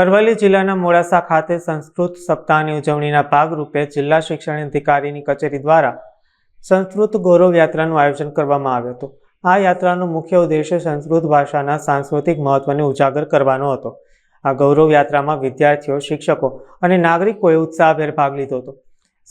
અરવલ્લી જિલ્લાના મોડાસા ખાતે સંસ્કૃત સપ્તાહની ઉજવણીના ભાગરૂપે જિલ્લા શિક્ષણ અધિકારીની કચેરી દ્વારા સંસ્કૃત ગૌરવ યાત્રાનું આયોજન કરવામાં આવ્યું હતું. આ યાત્રાનો મુખ્ય ઉદ્દેશ્ય સંસ્કૃત ભાષાના સાંસ્કૃતિક મહત્વને ઉજાગર કરવાનો હતો. આ ગૌરવ યાત્રામાં વિદ્યાર્થીઓ, શિક્ષકો અને નાગરિકોએ ઉત્સાહભેર ભાગ લીધો હતો.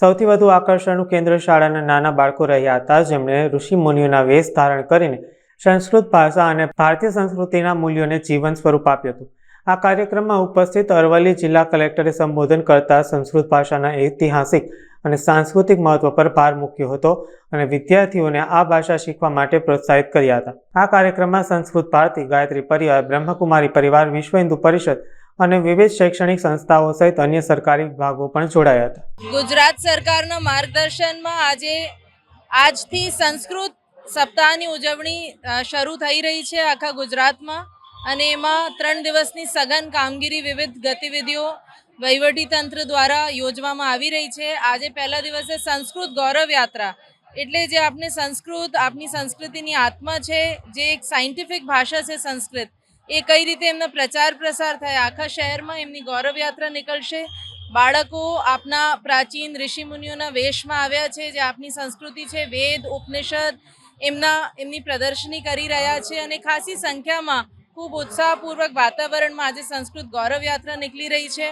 સૌથી વધુ આકર્ષણનું કેન્દ્ર શાળાના નાના બાળકો રહ્યા હતા. જેમણે ઋષિ મુનિઓના વેશ ધારણ કરીને સંસ્કૃત ભાષા અને ભારતીય સંસ્કૃતિના મૂલ્યોને જીવન સ્વરૂપ આપ્યું હતું. આ કાર્યક્રમમાં ઉપસ્થિત અરવલ્લી જિલ્લા કલેક્ટરે સંબોધન કરતા સંસ્કૃત ભાષાના ઐતિહાસિક અને સાંસ્કૃતિક મહત્વ પર ભાર મૂક્યો હતો અને વિદ્યાર્થીઓને આ ભાષા શીખવા માટે પ્રોત્સાહિત કર્યા હતા. આ કાર્યક્રમમાં સંસ્કૃત ભારતી, ગાયત્રી પરિવાર, બ્રહ્મકુમારી પરિવાર, વિશ્વ હિન્દુ પરિષદ અને વિવિધ શૈક્ષણિક સંસ્થાઓ સહિત અન્ય સરકારી વિભાગો પણ જોડાયા હતા. ગુજરાત સરકારના માર્ગદર્શનમાં આજે આજથી સંસ્કૃત સપ્તાહની ઉજવણી શરૂ થઈ રહી છે આખા ગુજરાતમાં. અને એમાં ત્રણ દિવસની સઘન કામગીરી, વિવિધ ગતિવિધિઓ વહીવટીતંત્ર દ્વારા યોજવામાં આવી રહી છે. આજે પહેલા દિવસે સંસ્કૃત ગૌરવ યાત્રા એટલે જે આપણે સંસ્કૃત, આપની સંસ્કૃતિની આત્મા છે, જે એક સાયન્ટિફિક ભાષા છે સંસ્કૃત, એ કઈ રીતે એમનો પ્રચાર પ્રસાર થાય, આખા શહેરમાં એમની ગૌરવ યાત્રા નીકળશે. બાળકો આપના પ્રાચીન ઋષિમુનિઓના વેશમાં આવ્યા છે, જે આપની સંસ્કૃતિ છે, વેદ, ઉપનિષદ એમના, એમની પ્રદર્શની કરી રહ્યા છે અને ખાસી સંખ્યામાં ખૂબ ઉત્સાહપૂર્વક વાતાવરણમાં આજે સંસ્કૃત ગૌરવ યાત્રા નીકળી રહી છે.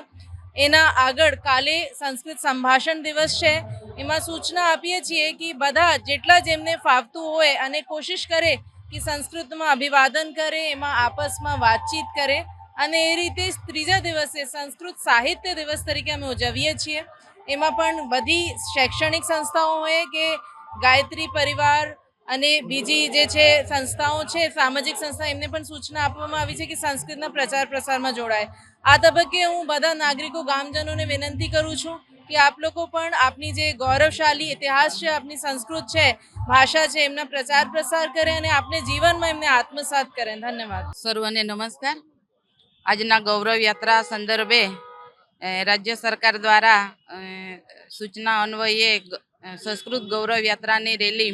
એના આગળ કાલે સંસ્કૃત સંભાષણ દિવસ છે. એમાં સૂચના આપીએ છીએ કે બધા જેટલા જેમને ફાવતું હોય અને કોશિશ કરે કે સંસ્કૃતમાં અભિવાદન કરે, એમાં આપસમાં વાતચીત કરે અને એ રીતે ત્રીજા દિવસે સંસ્કૃત સાહિત્ય દિવસ તરીકે અમે ઉજવીએ છીએ. એમાં પણ બધી શૈક્ષણિક સંસ્થાઓ હોય કે ગાયત્રી પરિવાર અને બીજી જે છે સંસ્થાઓ છે, સામાજિક સંસ્થા, એમને પણ સૂચના આપવામાં આવી છે કે સંસ્કૃતના પ્રચાર પ્રસારમાં જોડાય. આ તબક્કે હું બધા નાગરિકો, ગામજનોને વિનંતી કરું છું કે આપ લોકો પણ આપની જે ગૌરવશાળી ઇતિહાસ છે, આપની સંસ્કૃત છે, ભાષા છે, એમના પ્રચાર પ્રસાર કરે અને આપને જીવનમાં એમને આત્મસાત કરે. ધન્યવાદ. સર્વને નમસ્કાર. આજના ગૌરવ યાત્રા સંદર્ભે રાજ્ય સરકાર દ્વારા સૂચના અન્વયે સંસ્કૃત ગૌરવ યાત્રાની રેલી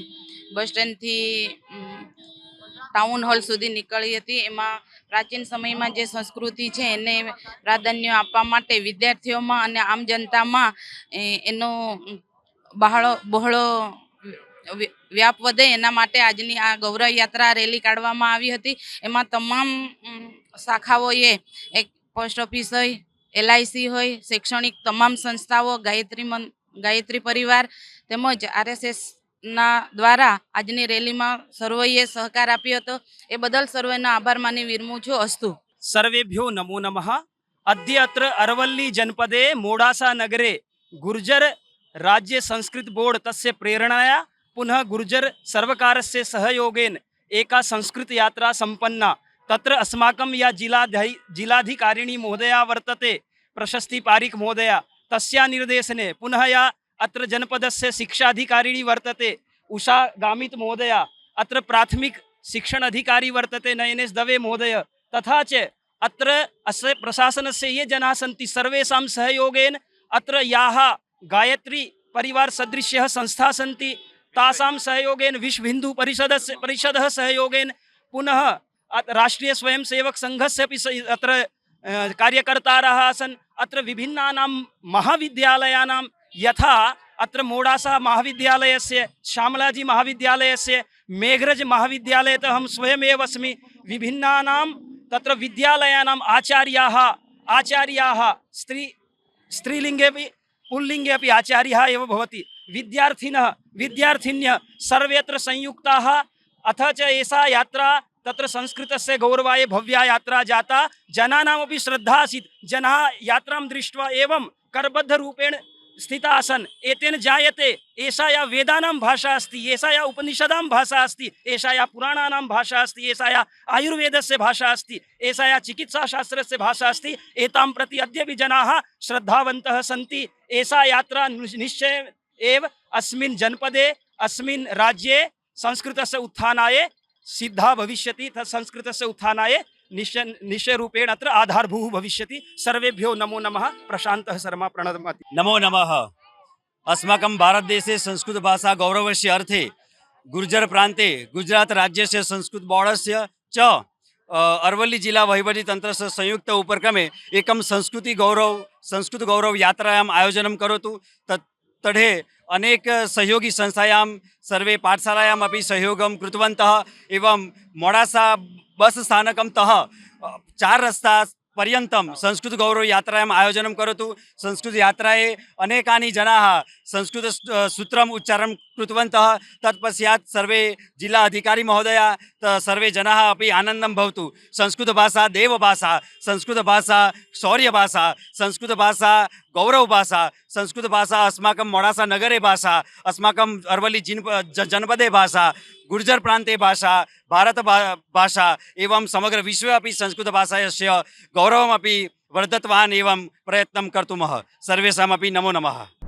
બસ સ્ટેન્ડથી ટાઉન હોલ સુધી નીકળી હતી. એમાં પ્રાચીન સમયમાં જે સંસ્કૃતિ છે એને પ્રાધાન્ય આપવા માટે વિદ્યાર્થીઓમાં અને આમ જનતામાં એનો બહાળો, બહોળો વ્યાપ વધે એના માટે આજની આ ગૌરવ યાત્રા રેલી કાઢવામાં આવી હતી. એમાં તમામ શાખાઓએ એક પોસ્ટ ઓફિસ હોય, એલઆઈસી હોય, શૈક્ષણિક તમામ સંસ્થાઓ, ગાયત્રી મન, ગાયત્રી પરિવાર તેમજ આરએસએસ ના દ્વારા આજની રેલીમાં સર્વેએ સહકાર આપ્યો હતો. એ બદલ સર્વેનો આભાર માની વિરમું છું અસ્તુ. સર્વેભ્યો નમો નમઃ. અદ્ય અત્ર અરવલ્લી જનપદે મોડાસા નગરે ગુર્જર રાજ્ય સંસ્કૃત બોર્ડ તસ્ય પ્રેરણાયા. પુનઃ ગુર્જર સર્વકારસ્ય સહયોગેન એકા સંસ્કૃત યાત્રા સંપન્ના. તત્ર અસ્માકમ યા જિલાધિ, જિલાધિકારીણી મહોદયા વર્તતે. પ્રશસ્તિ પારીખ મહોદયા. તસ્યા નિર્દેશને. પુનઃ યા अत्र जनपदस्य शिक्षाधिकारिणी वर्तते उषा गामित महोदया अत्र प्राथमिक शिक्षण अधिकारी वर्तते नयनेश दवे महोदय तथा च अत्र अस्य प्रशासनस्य ये जनाः सन्ति सर्वेषां सहयोगेन अत्र याः गायत्री परिवारसदृश्यः संस्थाः सन्ति तासां सहयोगेन विश्वहिन्दुपरिषदस्य परिषदः सहयोगेन पुनः अत्- राष्ट्रीयस्वयंसेवकसङ्घस्य अपि स- अत्र अ, कार्यकर्तारः आसन् अत्र विभिन्नानां महाविद्यालयानां यथा अत्र मोडासा महाविद्यालयस्य, श्यामलाजी महाविद्यालयस्य, मेघरज महाविद्यालयतः अहं स्वयमेव अस्मि। विभिन्नानां तत्र विद्यालयानाम् आचार्याः आचार्याः, स्त्री, स्त्रीलिङ्गे अपि, पुल्लिङ्गे अपि आचार्याः एव भवति। संयुक्ताः। अथ च यात्रा तत्र संस्कृतस्य गौरवाय भव्या यात्रा जाता। जनानामपि श्रद्धा आसीत्। जनाः यात्रां दृष्ट्वा एवं करबद्धरूपेण स्थिता आसन् एतेन जायते एषा या वेदानां भाषा अस्ति एषा या उपनिषदां भाषा अस्ति एषा या पुराणानां भाषा अस्ति एषा या आयुर्वेदस्य भाषा अस्ति एषा या चिकित्साशास्त्रस्य भाषा अस्ति एतां प्रति अद्यपि जनाः श्रद्धावन्तः सन्ति एषा यात्रा निश्- निश्चय एव अस्मिन् जनपदे अस्मिन् राज्ये संस्कृतस्य उत्थानाय सिद्धा भविष्यति तत् संस्कृतस्य उत्थानाय નિશ્ચય નિશ્ચયરૂપેણ અત્ર આધારભૂ ભવિષ્યતિ સર્વેભ્યો નમો નમઃ પ્રશાંતઃ શર્મા પ્રણમતિ નમો નમઃ અસ્માકમ ભારત દેશે સંસ્કૃત ભાષા ગૌરવસ્ય અર્થે ગુર્જર પ્રાંતે ગુજરાત રાજ્યસ્ય સંસ્કૃત બોર્ડસ્ય ચ અરવલ્લી જિલ્લા વહીવટી તંત્રસ્ય સંયુક્ત ઉપક્રમે એકમ સંસ્કૃતિ ગૌરવ સંસ્કૃત ગૌરવ યાત્રાયામ આયોજનમ કરોતુ તઢે અનેક સહયોગી સંસ્થાયામ સર્વે પાઠશાલાયામ અપી સહયોગમ કૃતવંતઃ એવમ મોડાસા બસ સ્થાનકમ તહ ચાર રસ્તા પર્યંતમ સંસ્કૃત ગૌરવ યાત્રાયામ આયોજનમ કરોતુ. સંસ્કૃત યાત્રાએ અનેકાની જનાહ સંસ્કૃત સૂત્રમ ઉચ્ચારણ કૃતવંત. તત્પશ્ચાત સર્વે જિલ્લા અધિકારી મહોદયા સર્વે જનાહ અપી આનંદમ ભવતુ. સંસ્કૃત ભાષા દેવ સંસ્કૃત ભાષા શૌર્ય ભાષા, સંસ્કૃત ભાષા ગૌરવ ભાષા, સંસ્કૃત ભાષા, અસ્માકમ મોડાસા નગરે ભાષા, અસ્માકમ અરવલ્લી જનપદે ભાષા, ગુર્જર પ્રાંતે ભાષા, ભારત ભાષા એવમ સમગ્ર વિશ્વવ્યાપી સંસ્કૃત ભાષાયસ્ય ગૌરવમપી વર્ધતવાન એવમ પ્રયત્ન કર્તુમઃ સર્વેશામપી નમો નમઃ.